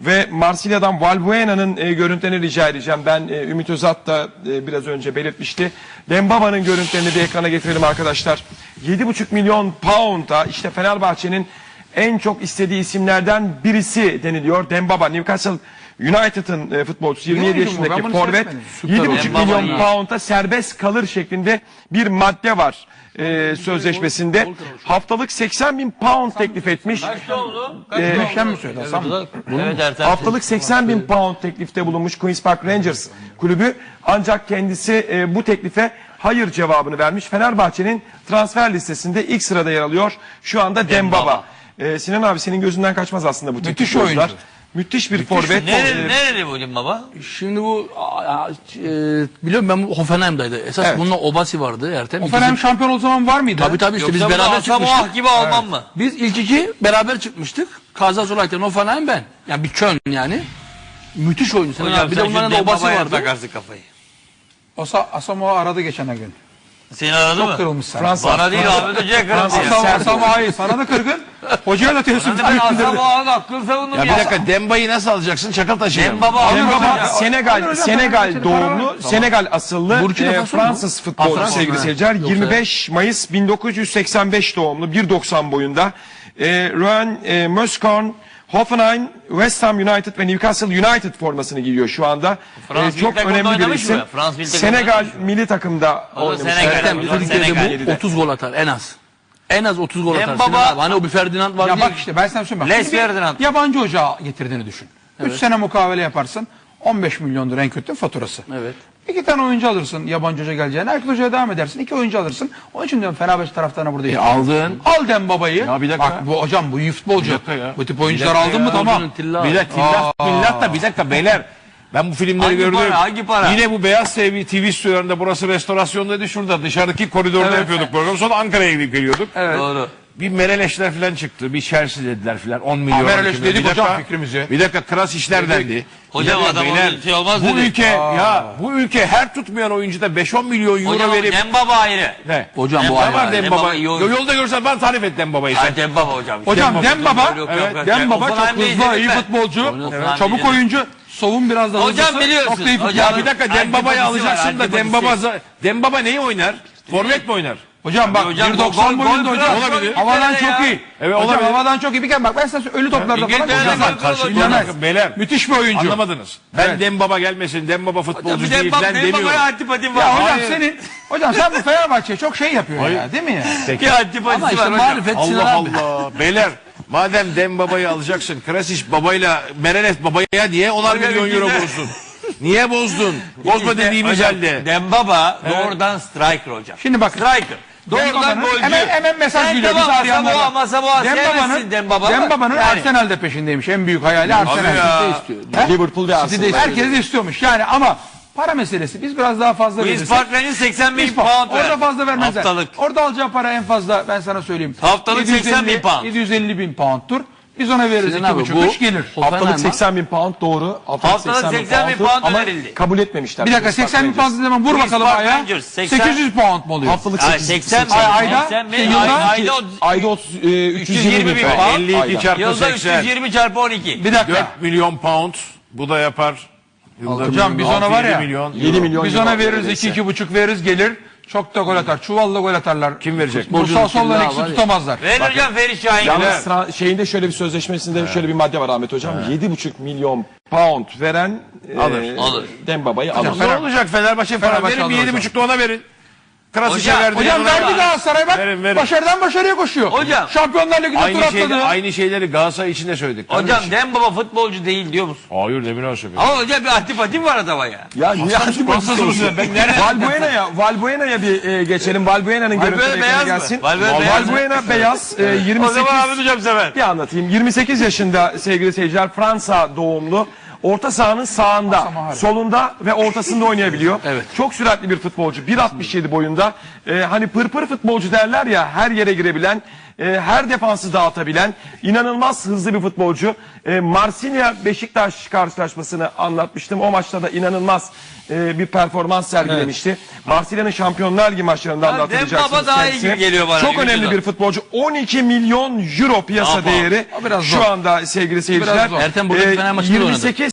Ve Marsilya'dan Valbuena'nın e, görüntülerini rica edeceğim. Ben e, Ümit Özat da e, biraz önce belirtmişti. Dembaba'nın görüntülerini de ekrana getirelim arkadaşlar. 7,5 milyon pound'a işte Fenerbahçe'nin en çok istediği isimlerden birisi deniliyor. Dembaba, Newcastle United'ın e, futbolcusu 27 oyuncu bu? Ben yaşındaki bunu forvet. seyretmedim. 7,5 Dembaba milyon pound'a serbest kalır şeklinde bir madde var e, sözleşmesinde. Haftalık 80 bin pound teklif etmiş. Güneşten mi söyledi Hasan mı? Evet Ertem. Haftalık 80 bin pound teklifte bulunmuş Queen's Park Rangers kulübü. Ancak kendisi e, bu teklife hayır cevabını vermiş. Fenerbahçe'nin transfer listesinde ilk sırada yer alıyor. Şu anda Dembaba. E, Sinan abi senin gözünden kaçmaz aslında bu Müthiş oyuncu. Müthiş bir forvet. Nereli, nereli bu baba? Şimdi bu a- a- e, biliyorum ben bu Hoffenheim'daydı. Esas Evet. bununla Obasi vardı Ertem. Hoffenheim şampiyon o zaman var mıydı? Tabii tabii işte Yoksa biz beraber çıkmıştık. gibi Alman mı? Biz ilk iki beraber çıkmıştık. Kazazolay'tan Hoffenheim ben. Yani bir kön yani. Müthiş oyuncu. Sen Hocam bir sen de şu bunların da Obasi vardı. takarsın kafayı. Asa, Asamoah aradı geçen gün. Seni aradı Çok mı? kırılmış sana. Fransa. Bana değil Ahmet Hoca'ya kırıldı Fransa-. Asamoah, Asamoah'ı sana da kırgın. Hocaya da teessüf Ben Asamoah'ın hakkını savundum Ya ya. bir dakika Demba'yı nasıl alacaksın? Çakal taşıya mı? Dembaba alır Dembaba hocam. Senegal hocam, Senegal Fenerbahçe'de doğumlu. Senegal asıllı Burkina e, Faso mu? Fransız futbolcu Fransız sevgili mı? seyirciler. Yoksa- 25 Mayıs 1985 doğumlu 1.90 boyunda. E, Rouen e, Moscon Hoffenheim, West Ham United ve Newcastle United formasını giyiyor şu anda. E, çok takımda önemli bir oynamış isim. mı? Fransız milli takımda Senegal oynamış mı? milli takımda oynamış. Senegal. Ertem Hocam, Türkiye'de Senegal. bu 30 gol atar en az. En az 30 gol atar. Sinan abi. Hani o bir Ferdinand var Ya diye. bak işte ben sana söyleyeyim. Bak, Les şimdi bir Ferdinand. Yabancı hoca getirdiğini düşün. 3 sene mukavele yaparsın. 15 milyondur en kötü faturası. Evet. İki tane oyuncu alırsın yabancı hoca geleceğine. Erkek hocaya devam edersin. İki oyuncu alırsın. Onun için diyorum Fenerbahçe taraftarına burada E, aldın. Al Dembaba'yı. Ya bir dakika. Bak bu hocam bu iyi futbolcu. dakika ya. Bu tip oyuncular aldın mı tamam. Bir dakika tillat millat da bir dakika beyler. Ben bu filmleri Hangi gördüm. para, hangi para? Yine bu Beyaz TV, TV stüdyolarında burası restorasyondaydı şurada dışarıdaki koridorda yapıyorduk programı. Sonra Ankara'ya gidip geliyorduk. Doğru. Bir Mereleşler falan çıktı. Bir Chelsea dediler falan. 10 milyon. Mereleş 12 milyon. dedik Bir hocam dakika, fikrimizi. Bir dakika kras işler dendi. Hocam dakika, adam onun şey olmaz Bu dedi. ülke ya bu ülke her tutmayan oyuncuda 5-10 milyon euro Hocam verip Dembaba ayrı. ne? Hocam bu Dembaba ayrı. Ne var Dembaba Dembaba? iyi oyuncu. Yolda görsen bana tarif et Dembaba'yı sen. Ha, Dembaba hocam. Hocam Dembaba, Yok, yok, evet, yok. Dembaba çok Hoffenheim'de hızlı, iyi futbolcu. Çabuk oyuncu. Savun biraz da Hocam hızlısı. biliyorsun, Çok da iyi hocam. futbolcu. Ya bir dakika Antipatisi Dembaba'yı var, alacaksın da antipatisi. Dembaba Dembaba neyi oynar? Forvet mi oynar? Hocam bak hocam, 1.90 gol- boyunda gol hocam. olabilir. Havadan çok iyi. Evet, hocam olabilir. havadan çok iyi. Bir kere bak ben söyleyeyim, ölü toplarda falan. Hocam, hocam. İnanılmaz. Beyler Müthiş bir oyuncu. anlamadınız. Ben Evet. Dembaba gelmesin, Dembaba futbolcu Bir değil Dembaba, falan Dembaba'ya demiyorum. antipatim var. Ya hocam Hayır. senin hocam sen bu Fenerbahçe'ye çok şey yapıyor ya değil mi ya? Bir antipatisi Ama işte var hocam. marifet Allah. Allah. Beyler madem Dembaba'yı alacaksın, Krasic babayla Mereles babaya niye onar Hocam milyon euro bozdun? Niye bozdun? Bozma İşte dediğimiz hocam, halde. Dembaba doğrudan striker hocam. Şimdi bakın. Striker. Doğrudan Dembaba'nın- golcü. Hemen, hemen mesaj Sen geliyor. Biz. Asamoah, Masamoah Dembaba'nın, sevmesin Dembaba. Dembaba'nın Yani. Arsenal'de peşindeymiş. En büyük hayali Arsenal. ya. City istiyor. He? Liverpool ve Arsenal. Herkes de istiyormuş. Yani ama para meselesi. Biz biraz daha fazla Queen's verirsek. Park Rangers 80 bin Biz pound ver. Orada fazla vermezler. Haftalık. Orada alacağı para en fazla ben sana söyleyeyim. Haftalık 80 bin pound. 750 bin pound'tur. Biz ona veririz Sinan abi, 2,5 bu- üç gelir. Haftalık Hoffenheim'a- 80 bin pound doğru. Haftalık 80 bin pound ama verildi. kabul etmemişler. Bir dakika Queen's Park 80 bin Rangers. pound zaman vur bakalım Park aya. Rangers, 80 800 pound mu oluyor? Haftalık Ay, 8, 80 bin. Ay, ayda, 80 bin. yılda- Ay- Ayda o- Ayda 30, e, 320 bin bin pound. pound. 52 Ayda. çarpı Yılda 80. 320 çarpı 12. Bir dakika. 4 milyon pound. Bu da yapar. Yılda Hocam biz ona var ya, 7 milyon. 7 milyon Biz euro ona veririz neredeyse. 2-2,5 veririz gelir. Çok da gol atar. Çuvalla gol atarlar. Kim verecek? Bu sağ soldan ya. tutamazlar. Ver hocam Şahin. Yalnız tra- şeyinde şöyle bir sözleşmesinde şöyle bir madde var Ahmet Hocam. 7,5 milyon pound veren e, Alır. Alır. Dembaba'yı alır. Ne olacak Fenerbahçe para Fenerbahçe verin bir alır yedi hocam. buçuk da ona verin. Hocam, verdi. Hocam verdi Galatasaray bak. Verin, verin. Başarıdan başarıya koşuyor. Hocam. Şampiyonlar Ligi'nde tur Aynı, atladı. şeyleri, aynı şeyleri Galatasaray için de söyledik. Hocam kardeşim. Dembaba futbolcu değil diyor musun? Hayır ne münasebet. Ama hocam bir antipatim var adama ya. Ya niye Hastası mısın? Ben nerede? Valbuena'ya Valbuena'ya bir e, geçelim. Valbuena'nın Valbuena görüntüleri beyaz mı? gelsin. Valbuena beyaz mı? Valbuena beyaz. e, O 28 zaman Ahmet hocam sever. bir anlatayım. 28 yaşında sevgili seyirciler Fransa doğumlu. Orta sahanın sağında, solunda ve ortasında oynayabiliyor. Evet. Çok süratli bir futbolcu. 1.67 boyunda. Ee, hani pırpır futbolcu derler ya her yere girebilen e, her defansı dağıtabilen, inanılmaz hızlı bir futbolcu. E, Marsilya Beşiktaş karşılaşmasını anlatmıştım. O maçta da inanılmaz e, bir performans sergilemişti. Marsilya'nın Şampiyonlar Ligi maçlarında Ya anlatılacaksınız Dembaba daha iyi gibi geliyor bana, Çok önemli bir futbolcu. 12 milyon euro piyasa değeri O biraz şu anda sevgili seyirciler. zor. Ertem burada bir Fener maçında da oynadı. 28